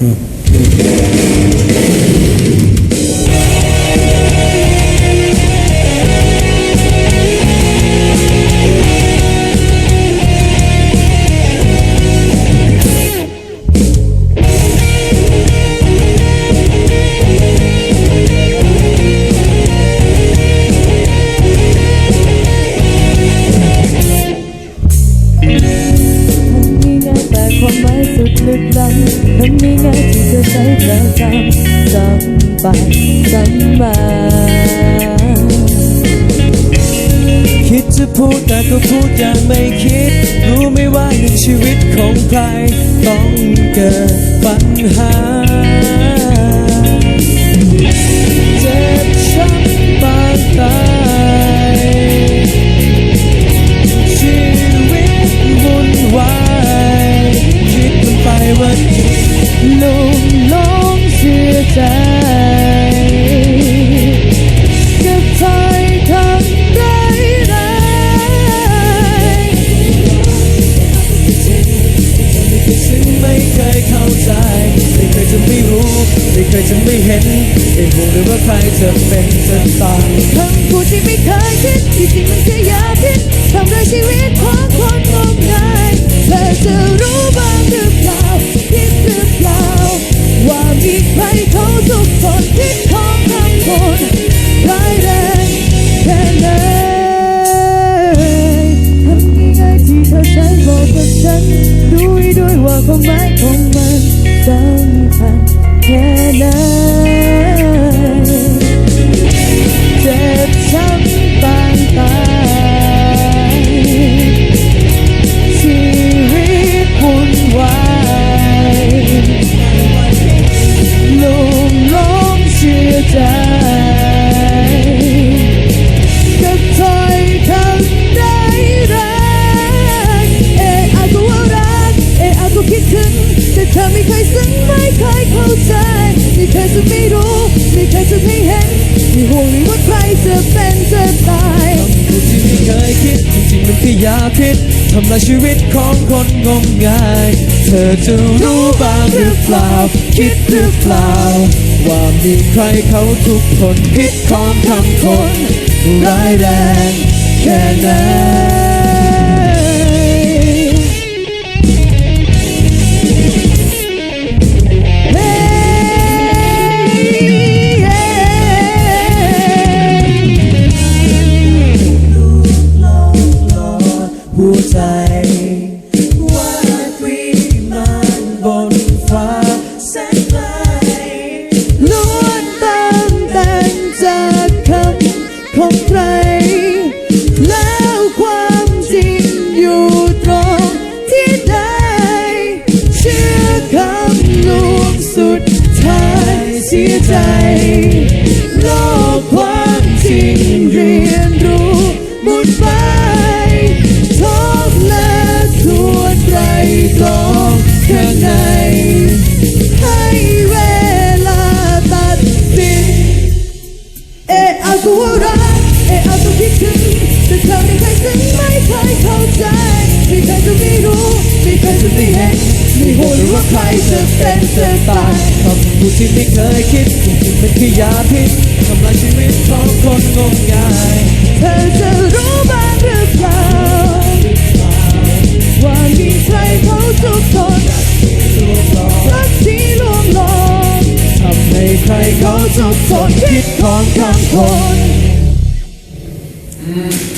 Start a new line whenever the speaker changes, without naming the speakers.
มี ใช้ประจำจำไปจำมา
คิดจะพูดแต่ก็พูดอย่างไม่คิด รู้ไหม่ว่าหนึ่งชีวิตของใคร ต้องเกิดปัญหา เค
ย
จะไม่เห็นไม่รู้เลยว่าใครจะเป็นจะตาย
คำพูดที่ไม่เคยคิดที่จริงมันแค่ยาพิษทำร้ายชีวิตของคนงมงายเธอจะรู้บ้างหรือเปล่าคิดหรือเปล่า ว่ามีใครเขาทุกคนคิดของคำคนร้ายแรงแค่ไหนทำง่ายๆที่เธอใช้บอกกับฉันดูด้วยว่าความหมายของ แต่เธอไม่เคยซึ้งไม่เคยเข้าใจ ไม่เคยจะไม่รู้ไม่เคยจะไม่เห็นไม่ห่วงเลยว่าใครจะเป็นจะตาย
พูดที่ไม่เคยคิดจริงๆมันแค่ยาพิษทำลายชีวิตของคนงมงาย เธอจะรู้บ้างหรือเปล่า คิดหรือเปล่า ว่ามีใครเขาทุกคนคิดของคำคนร้ายแรงแค่ไหน ใจว่าวิมานบนฟ้าแสนไกล
ล้วนตามแต่งจากคำของใคร แล้วความจริงอยู่ตรงที่ใดเชื่อคำลวงสุดท้ายเสียใจโลกความจริง เอะอาจก็คิดถึงแต่เธอไม่เคยซึ้งไม่เคยเข้าใจไม่เคยจะไม่รู้ไม่เคยจะไม่เห็นไม่รู้เลยว่าใครจะเป็นจะตาย
คำพูดที่ไม่เคยคิดจริงเป็นแค่ยาพิษทำลายชีวิตของคนงมงาย
เธอจะรู้บ้างหรือเปล่าว่ามีใครเขาทุกคนรักที่ลวงหลอก
ทำให้ใครเขา
เขาทุกคนคิดของคำคน
Да.